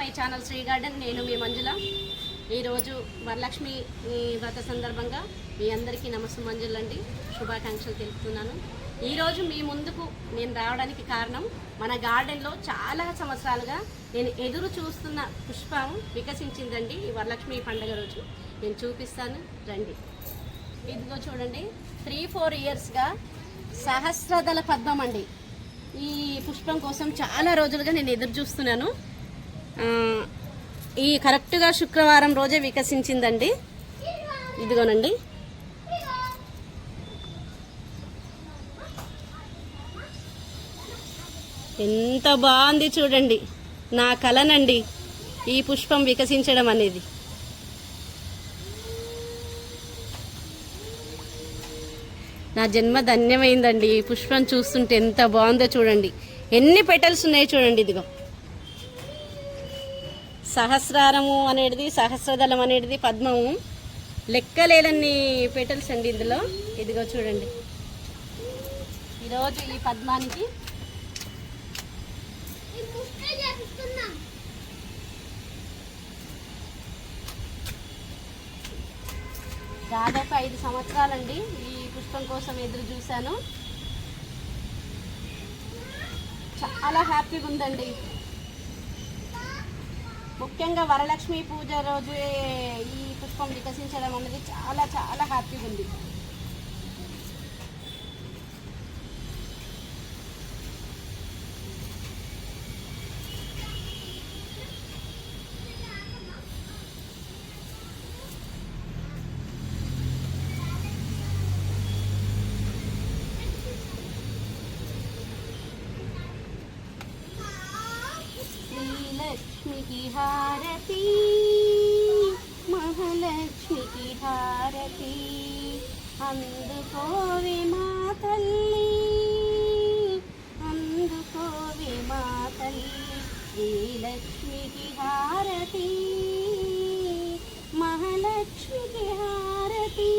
My channel Shri garden. నేను మీ మంజుల. ఈరోజు వరలక్ష్మి వ్రత సందర్భంగా మీ అందరికీ నమస్తే మంజుల అండి శుభాకాంక్షలు తెలుపుతున్నాను. ఈరోజు మీ ముందుకు నేను రావడానికి కారణం మన గార్డెన్లో చాలా సంవత్సరాలుగా నేను ఎదురు చూస్తున్న పుష్పం వికసించిందండి ఈ వరలక్ష్మి పండుగ రోజు. నేను చూపిస్తాను. రండి. ఇదిగో చూడండి. త్రీ ఫోర్ ఇయర్స్గా సహస్రదళ పద్మం అండి. ఈ పుష్పం కోసం చాలా రోజులుగా నేను ఎదురు చూస్తున్నాను. ఈ కరెక్ట్గా శుక్రవారం రోజే వికసించిందండి. ఇదిగోనండి. ఎంత బాగుంది చూడండి. నా కలనండి ఈ పుష్పం వికసించడం అనేది. నా జన్మ ధన్యమైందండి. ఈ పుష్పం చూస్తుంటే ఎంత బాగుందో చూడండి. ఎన్ని పెటల్స్ ఉన్నాయి చూడండి ఇదిగో. సహస్రారము అనేది సహస్రదళం అనేది పద్మము. లెక్కలేలన్ని పెటల్స్ అండి ఇందులో. ఇదిగో చూడండి. ఈరోజు ఈ పద్మానికి దాదాపు ఐదు సంవత్సరాలండి ఈ పుష్పం కోసం ఎదురు చూశాను. చాలా హ్యాపీగా ఉందండి ముఖ్యంగా వరలక్ష్మి పూజ రోజు ఈ పుష్పం వికసించడం అనేది చాలా చాలా హ్యాపీగా ఉంది శ్రీలక్ష్మికి హారతి మహాలక్ష్మికి హారతి. అందుకోవి మా తల్లి అందుకోవి మా తల్లి శ్రీలక్ష్మికి హారతి. మహాలక్ష్మికి హారతి.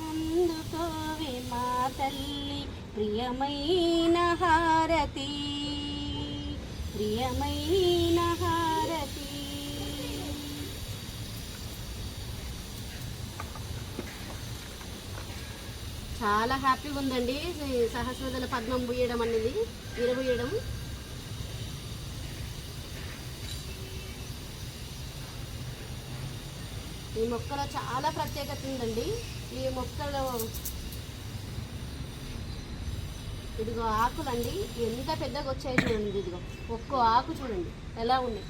అందుకోవి మా తల్లి ప్రియమైన హారతి. ప్రియమైన హారతి. చాలా హ్యాపీగా ఉందండి. సహస్రదల పద్మం పూయడం అనేది విరబూయడం ఈ మొక్కలో చాలా ప్రత్యేకత ఉందండి. ఈ మొక్కలో ఇదిగో ఆకులండి. ఎంత పెద్దగా వచ్చాయి చూడండి ఇదిగో. ఒక్కో ఆకు చూడండి. ఎలా ఉన్నాయి?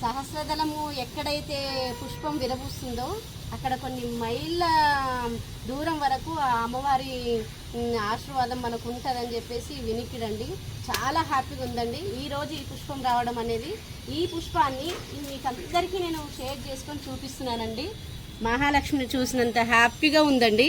సహస్రదళము ఎక్కడైతే పుష్పం విరబూస్తుందో అక్కడ కొన్ని మైళ్ళ వరకు ఆ అమ్మవారి ఆశీర్వాదం మనకు ఉంటుందని చెప్పేసి వినికిడండి. చాలా హ్యాపీగా ఉందండి. ఈరోజు ఈ పుష్పం రావడం అనేది ఈ పుష్పాన్ని మీకు అందరికీ నేను షేర్ చేసుకొని చూపిస్తున్నానండి. మహాలక్ష్మిని చూసినంత హ్యాపీగా ఉందండి.